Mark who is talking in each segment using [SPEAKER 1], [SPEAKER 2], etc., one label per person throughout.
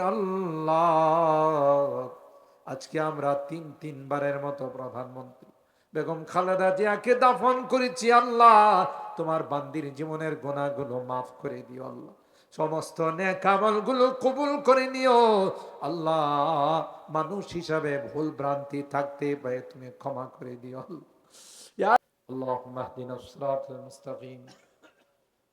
[SPEAKER 1] আল্লাহ। আজকে আমরা তিন, তিনবারের মতো প্রধানমন্ত্রী। বেগম খালেদা জিয়াকে দাফন করেছি, আল্লাহ। তোমার বান্দির জীবনের গোনাগুলো মাফ করে দিও, আল্লাহ। সমস্ত নেকামলগুলো কবুল করে নিও, আল্লাহ। মানুষ হিসাবে ভুল ভ্রান্তি থাকতে পারে, তুমি ক্ষমা করে দিও, আল্লাহ। মাহদিন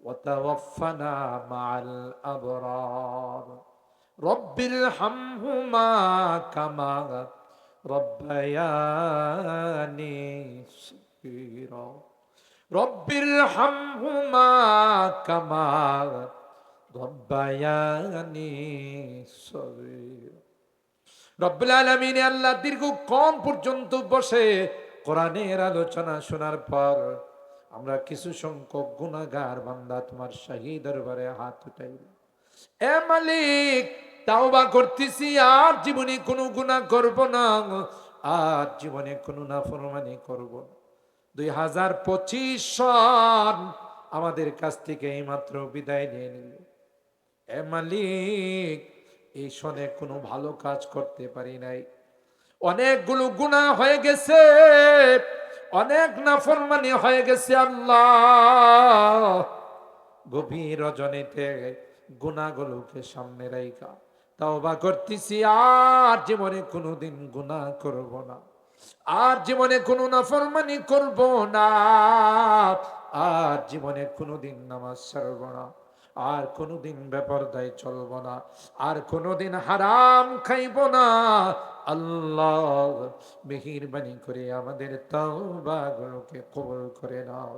[SPEAKER 1] وتوفنا مع الأبرار رب ارحمهما كما ربياني صغيرا رب ارحمهما كما ربياني صغيرا রব্বুল আলমিন আল্লাহ দীর্ঘক্ষণ পর্যন্ত বসে কোরআনের আলোচনা শোনার পর আমরা কিছু সংখ্যক গুণাগার বান্দা তোমার শাহী দরবারে হাত উঠাই এ মালিক, তাওবা করতেছি, আর জীবনে কোনো গুণা করব না। আর জীবনে কোনো নাফরমানি করব দুই হাজার পঁচিশ সন আমাদের কাছ থেকে এইমাত্র বিদায় নিয়ে নিল। এ মালিক, এই সনে কোনো ভালো কাজ করতে পারি নাই। অনেকগুলো গুণা হয়ে গেছে। অনেক নাফরমানি হয়ে গেছে আল্লাহ। গভীর রজনীতে গুণাগুলোকে সামনে রাইকা তাওবা করতেছি, আর জীবনে কোনোদিন গুনাহ করব না। আর জীবনে কোনো নাফরমানি করব না। আর জীবনে কোনোদিন নামাজ ছাড়ব না। আর কোনোদিন বেপরদায় চলব না। আর কোনোদিন হারাম খাইব না। আল্লাহ মেহিরবানি করে আমাদের তাওবাগুলোকে কবুল করে নাও।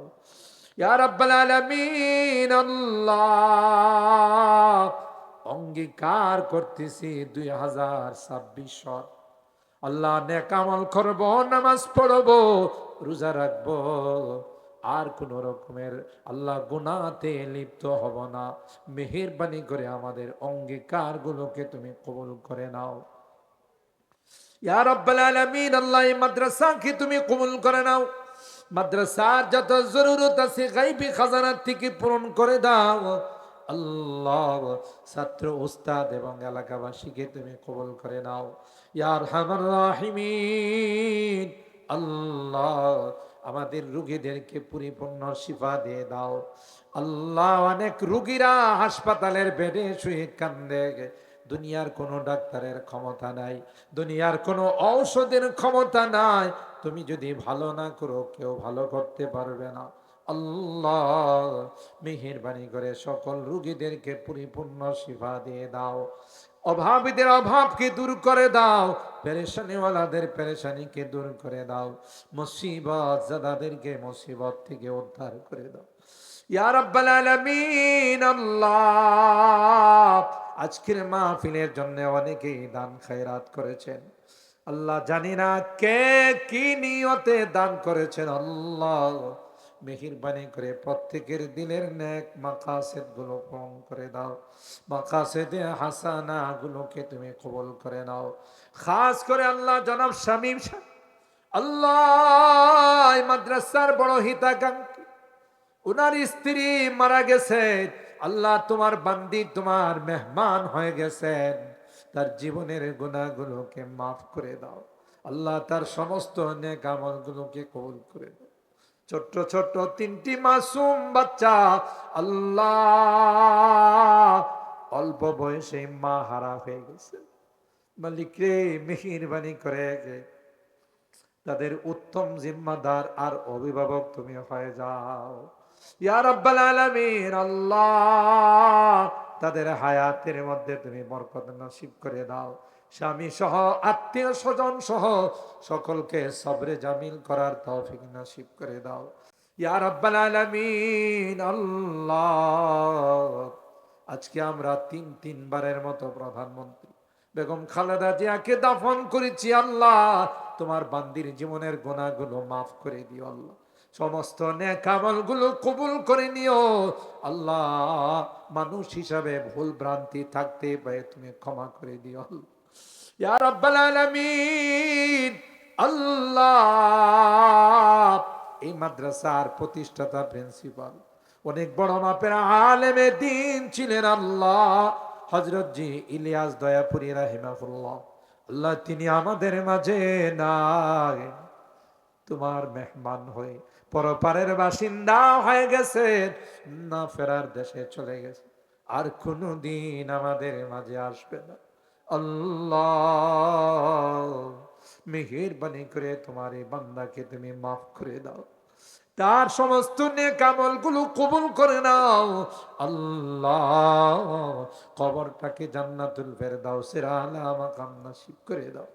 [SPEAKER 1] ইয়া রাব্বাল আলামিন, আল্লাহ অঙ্গীকার করতেছি দুই হাজার ছাব্বিশ আল্লাহ নেকামল করব, নামাজ পড়ব, রোজা রাখব, আর কোন রকমের আল্লাহ গুনাতে লিপ্ত হব না। মেহেরবানি করে আমাদের অঙ্গীকার গুলোকে তুমি কবুল করে নাও। ইয়া রাব্বাল আলামিন, আল্লাহ, এই মাদ্রাসাকে তুমি কবুল করে নাও। মাদ্রাসার যত জরুরত আছে, গাইবি খাজানার থেকে পূরণ করে দাও। আল্লাহ, ছাত্র উস্তাদ এবং এলাকাবাসীকে তুমি কবুল করে নাও। ইয়ার হামার রাহিমিন, আল্লাহ, আমাদের রুগীদেরকে পরিপূর্ণ শিফা দিয়ে দাও। আল্লাহ, অনেক রুগীরা হাসপাতালের বেডে শুয়ে কান্দে। দুনিয়ার কোনো ডাক্তারের ক্ষমতা নাই, দুনিয়ার কোনো ঔষধের ক্ষমতা নাই। তুমি যদি ভালো না করো, কেউ ভালো করতে পারবে না। আল্লাহ, মেহেরবানি করে সকল রুগীদেরকে পরিপূর্ণ শিফা দিয়ে দাও। অভাবীদের অভাবকে দূর করে দাও। পেরেশানিওয়ালাদের পেরেশানিকে দূর করে দাও। মুসিবত জাদাদেরকে মুসিবত থেকে উদ্ধার করে দাও। ইয়া রাব্বাল আলামিন, আল্লাহ, আজকের মাহফিলের জন্য অনেকেই দান খায়রাত করেছেন। আল্লাহ জানি না কে কি নিয়তে দান করেছেন। আল্লাহ মেহিরবানি করে প্রত্যেকের দিলের নেক মাকাসেদগুলো পূরণ করে দাও। মাকাসেদে হাসানা গুলোকে তুমি কবল করে নাও। খাস করে আল্লাহ জনাব শামীম আল্লাহ মাদ্রাসার বড় হিতাকাঙ্ক্ষী। উনার স্ত্রী মারা গেছে। আল্লাহ তোমার বান্দি, তোমার মেহমান হয়ে গেছেন। তার জীবনের গুণাগুলোকে মাফ করে দাও। আল্লাহ তার সমস্ত নেক আমলগুলোকে কবুল করে দাও। ছোট্ট ছোট্ট তিনটি মাসুম বাচ্চা, আল্লাহ। অল্প বয়সে মা হারা হয়ে গেছে। মালিক রে, মেহিরবানি করে তাদের উত্তম জিম্মাদার আর অভিভাবক তুমি হয়ে যাও। ইয়া রাব্বাল আলামিন, আল্লাহ। তাদের হায়াতের মধ্যে তুমি বরকত নসিব করে দাও। স্বামী সহ, আত্মীয় স্বজন সহ সকলকে সবরে জামিল করার তৌফিক নসিব করে দাও। ইয়া রাব্বাল আলামিন, আল্লাহ। আজকে আমরা তিন, তিনবারের মতো প্রধানমন্ত্রী। বেগম খালেদা জিয়াকে দাফন করেছি, আল্লাহ। তোমার বান্দির জীবনের গোনাগুলো মাফ করে দিও, আল্লাহ। সমস্ত নেকামলগুলো কবুল করে নিও, আল্লাহ। মানুষ হিসাবে ভুল ভ্রান্তি থাকতে পারে, তুমি ক্ষমা করে দিও, আল্লাহ। ইয়া রাব্বাল আলামিন আল্লাহ, এই মাদ্রাসার প্রতিষ্ঠাতা প্রিন্সিপাল অনেক বড় মাপের আলেমে দিন ছিলেন আল্লাহ। হজরত জি ইলিয়াস দয়াপুরি রাহিমাহুল্লাহ। আল্লাহ, তিনি আমাদের মাঝে নাই। তোমার মেহমান হয়ে পরপারের বাসিন্দা হয়ে গেছে, না ফেরার দেশে চলে গেছে। আর কোনো দিন আমাদের মাঝে আসবে না। আল্লাহ মেহের মেহেরবানি করে তোমার এই বান্দাকে তুমি মাফ করে দাও। তার সমস্ত নেকামলগুলো কবুল করে নাও। আল্লাহ, কবরটাকে জান্নাতুল ফেরদাউসের আলা মাকাম নসিব করে দাও।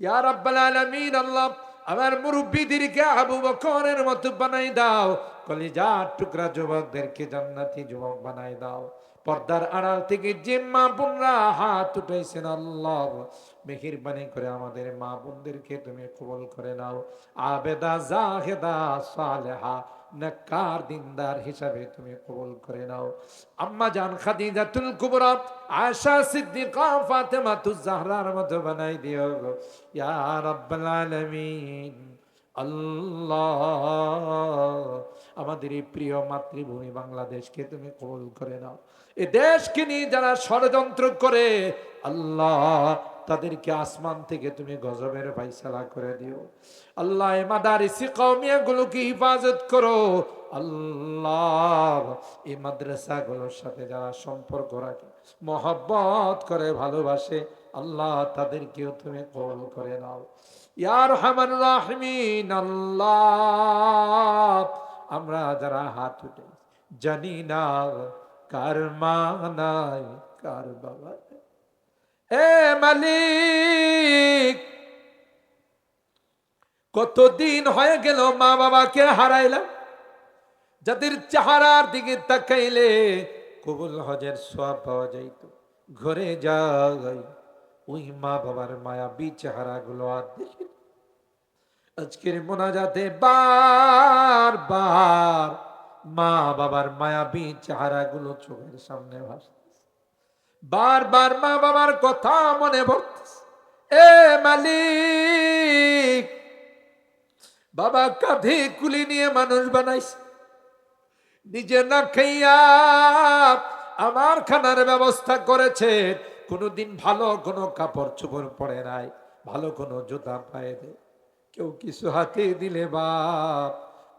[SPEAKER 1] ইয়া রাব্বাল আলামিন, আল্লাহ, আমার মুরব্বীদেরকে আবু বকরের মতো বানাই দাও। কলিজার টুকরা যুবকদেরকে জান্নাতি যুবক বানাই দাও। পর্দার আড়াল থেকে যে মা বোনরা হাত উঠাইছেন, আল্লাহ মেহেরবানি করে আমাদের মা বোনদেরকে তুমি কবল করে নাও। আবেদা, জাহেদা, সালেহা, নেককার, দিনদার হিসাবে তুমি কবুল করে নাও। আম্মা জান খাদিজাতুল কুবরা, আয়েশা সিদ্দিকা ফাতেমা তুজ জাহরার মতো বানাই দিও গো। ইয়া রাব্বাল আলামিন। আল্লাহ, আমাদের এই প্রিয় মাতৃভূমি বাংলাদেশকে তুমি কবুল করে নাও। এ দেশকে নিয়ে যারা ষড়যন্ত্র করে, আল্লাহ, তাদেরকে আসমান থেকে তুমি গজবের ফাইসালা করে দিও। আল্লাহ মাদারিসি কওমিয়া গুলোকে হিফাজত করো। আল্লাহ এই মাদ্রাসাগুলোর সাথে যারা সম্পর্ক রাখে, মহব্বত করে, ভালোবাসে, আল্লাহ, তাদেরকেও তুমি কবল করে নাও। ইয়ার আমরা যারা হাত উঠে জানি না কার মা নাই কার বাবা। এ মালিক, কতদিন হয়ে গেল মা বাবাকে হারাইলাম যাদের চেহারার দিকে তাকাইলে কবুল হজের সব পাওয়া যাইত ঘরে যাই, ওই মা বাবার মায়াবী চেহারা গুলো আর দেখি। আজকের মোনাজাতে বার বার মা বাবার মায়াবী চেহারা গুলো চোখের সামনে ভাসতেছে। বারবার মা বাবার কথা মনে পড়তেছে। এ মালিক, বাবা কাঁধে কুলি নিয়ে মানুষ বানাইছে। নিজে না খাইয়া আমার খানার ব্যবস্থা করেছে। কোনোদিন ভালো কোনো কাপড় চোপড় পরে নাই, ভালো কোনো জুতা পায়ে দে কেউ কিছু হাতে দিলে বাপ,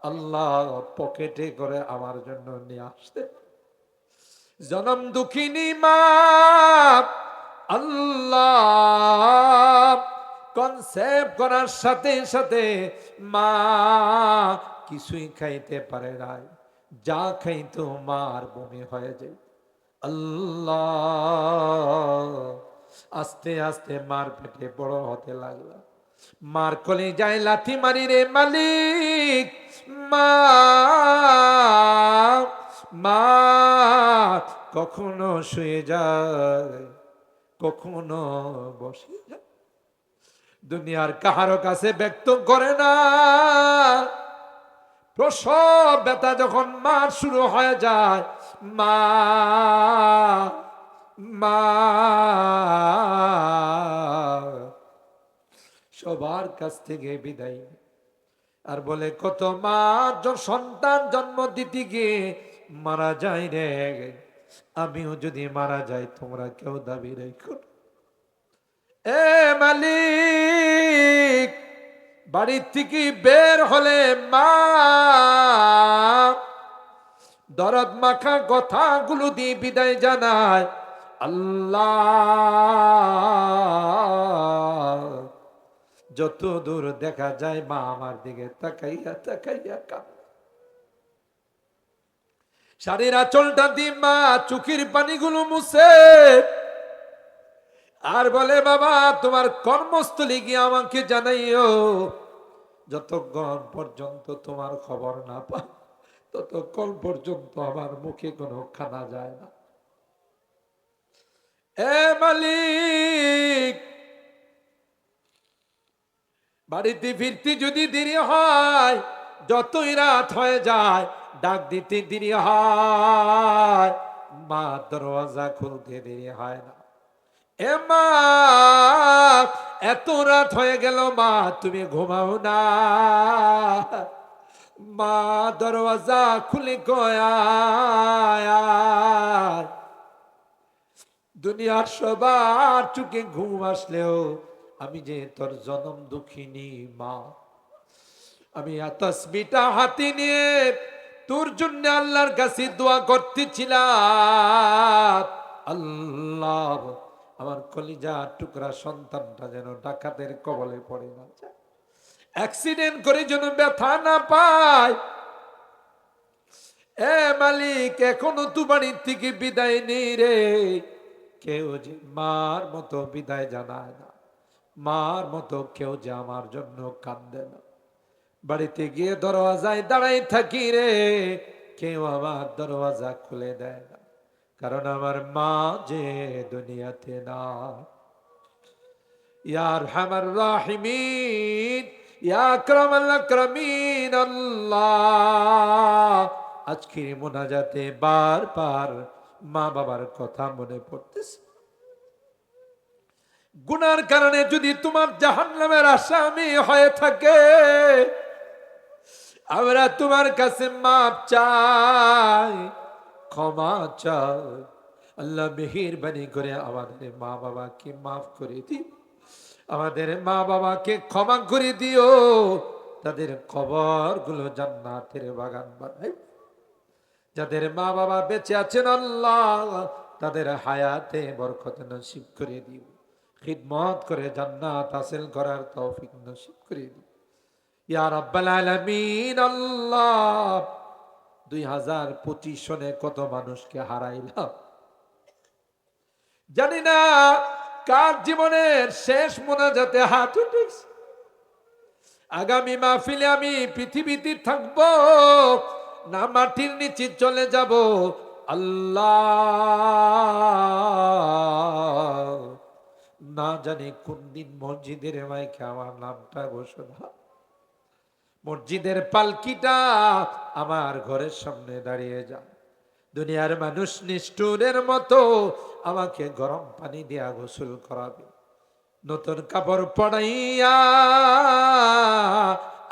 [SPEAKER 1] আল্লাহ পকেটে করে আমার জন্য নিয়ে আসতে। জনম দুঃখিনী মা আল্লাহ কনসেপ্ট করার সাথে সাথে মা কিছুই খাইতে পারে নাই। যা খাইতো মার বমি হয়ে যায়। আল্লাহ আস্তে আস্তে মার পেটে বড় হতে লাগল মার কলে যায় লাথি মারি রে মালিক। মা মা, কখনো শুয়ে যায়, কখনো বসে যায়। দুনিয়ার কাহারো কাছে ব্যক্ত করে না। প্রসব ব্যথা যখন মার শুরু হয়ে যায়, মা মা সবার কাছ থেকে বিদায় আর বলে, কত মা সন্তান জন্ম দিতে গিয়ে মারা যায় রে আমিও যদি মারা যাই, তোমরা কেউ দাবি রেখো। এ মালিক বাড়ির থেকে বের হলে মা, দরদ মাখা কথাগুলো দিয়ে বিদায় জানায়, আল্লাহ যত দূর দেখা যায়, মা আমার দিকে তাকাইয়া তাকাইয়া কাঁদ। শাড়ির আঁচলটা দিয়ে মা চোখের পানিগুলো মুছে। আর বলে, বাবা, তোমার কর্মস্থলে গিয়ে আমাকে জানাইও, যতক্ষণ পর্যন্ত তোমার খবর না পা ততক্ষণ পর্যন্ত আমার মুখে কোনো খানা যায় না। এ মালিক বাড়িতে ফিরতে যদি দেরি হয়, যতই রাত হয়ে যায়, ডাক দিতে দেরি হয়। মা দরওয়াজা খুলতে দেরি হয় না। এ মা, এত রাত হয়ে গেল মা, তুমি ঘুমাও না। মা দরওয়াজা খুলে গয়া দুনিয়ার সবার চুকে ঘুম আসলেও আমি যে তোর জনম দুঃখিনী, মা। আমি তসবিটা হাতে নিয়ে তোর জন্য আল্লাহর কাছে দোয়া করতেছিলাম। আল্লাহ, আমার কলিজা টুকরা সন্তানটা যেন ডাকাতের কবলে পড়ে না অ্যাক্সিডেন্ট করে যেন ব্যথা না পায়। এ মালিক, এখনও তু বাড়ির থেকে বিদায় নেই রে। কেউ যে মার মতো বিদায় জানায় না। মার মতো কেউ যে আমার জন্য কান্দে না। বাড়িতে গিয়ে দরওয়াজায় দাঁড়াই থাকি রে, কেউ আমার দরওয়াজা খুলে দেয় না। কারণ আমার মা যে দুনিয়াতে না। ইয়ার হামার রাহিমিন আজকের মোনাজাতে বারবার মা বাবার কথা মনে পড়তেছে। গুনার কারণে যদি তোমার জাহান্নামের আসামি হয়ে থাকে, আমরা তোমার কাছে মাপ চাই, ক্ষমা চাই। আল্লাহ মেহেরবানি করে আমাদের মা বাবাকে মাফ করে দিও। আমাদের মা বাবাকে ক্ষমা করে দিও। তাদের কবরগুলো জান্নাতের বাগান বানাই। যাদের মা বাবা বেঁচে আছেন, আল্লাহ তাদের হায়াতে বরকত নসিব করে দিও। খিদমত করে জান্নাত হাসিল করার তৌফিক নসিব করে দিও ইয়া রাব্বাল আলামিন, আল্লাহ, দুই হাজার পঁচিশ সনে কত মানুষকে হারাইলাম। জানি না কার জীবনের শেষ মোনাজাতে হাত উঠেছে। আগামী মাহফিলে আমি পৃথিবীতে থাকব, না মাটির নিচে চলে যাব। আল্লাহ না জানি কোন দিন মসজিদের মাইকে আমার নামটা ঘোষণা মসজিদের পালকিটা আমার ঘরের সামনে দাঁড়িয়ে যায়। দুনিয়ার মানুষ নিষ্ঠুরের মতো আমাকে গরম পানি দিয়া গোসল করাবে। নতুন কাপড় পড়াইয়া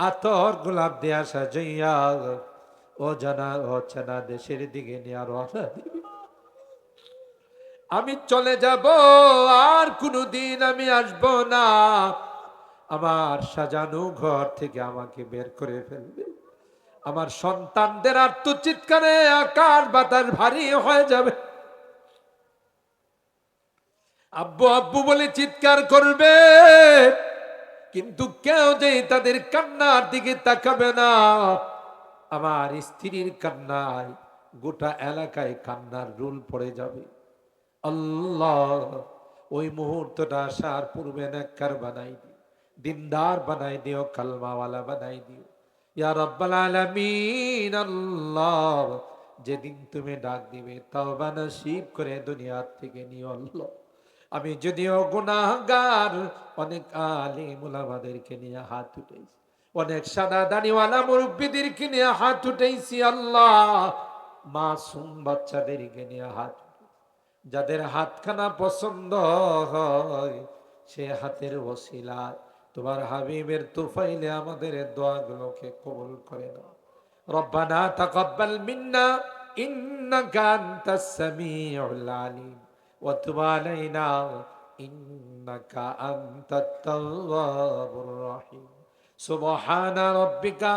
[SPEAKER 1] আতর গোলাপ দিয়া সাজাইয়া, ও জানা, ও চেনা দেশের দিকে নিয়ে রওনা দিবে। আমি চলে যাব, আর কোনোদিন আমি আসব না। আমার সাজানো ঘর থেকে আমাকে বের করে ফেলবে। আমার সন্তানদের আত্মচিৎকারে আকার বাতাস ভারী হয়ে যাবে। আব্বু আব্বু বলে চিৎকার করবে, কিন্তু কেউ যে তাদের কান্নার দিকে তাকাবে না। আমার স্ত্রীর কান্নায় গোটা এলাকায় কান্নার রুল পড়ে যাবে। আল্লাহ, ওই মুহূর্তটা আসার পূর্বে নাক্কার বানাই দিও, দিনদার বানাই দিও, কালমাওয়ালা বানাই দিও ইয়া রব্বাল আলামিন, আল্লাহ, যেদিন তুমি ডাক দিবে, তওবা নসিব করে দুনিয়ার থেকে নিও আল্লাহ আমি যদিও গুনাহগার, অনেক আলিম ওলামাদেরকে নিয়ে হাত উঠেছি অনেক সাদা দাড়িওয়ালা মুরব্বীদেরকে নিয়ে হাত উঠেছি আল্লাহ মাসুম বাচ্চাদেরকে নিয়ে হাত। যাদের হাতখানা পছন্দ হয়, সে হাতের ওসিলায়। তোমার হাবিবের তুফাইলে আমাদের দোয়াগুলোকে কবুল করে নাও। রব্বানা তাকাব্বাল মিন্না, ইন্নাকা আনতাস সামিউল আলিম। ওয়া তুব আলাইনা, ইন্নাকা আনতাত তাওয়াবুর রহিম। সুবহান রাব্বিকা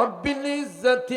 [SPEAKER 1] রব্বিল ইজ্জাতি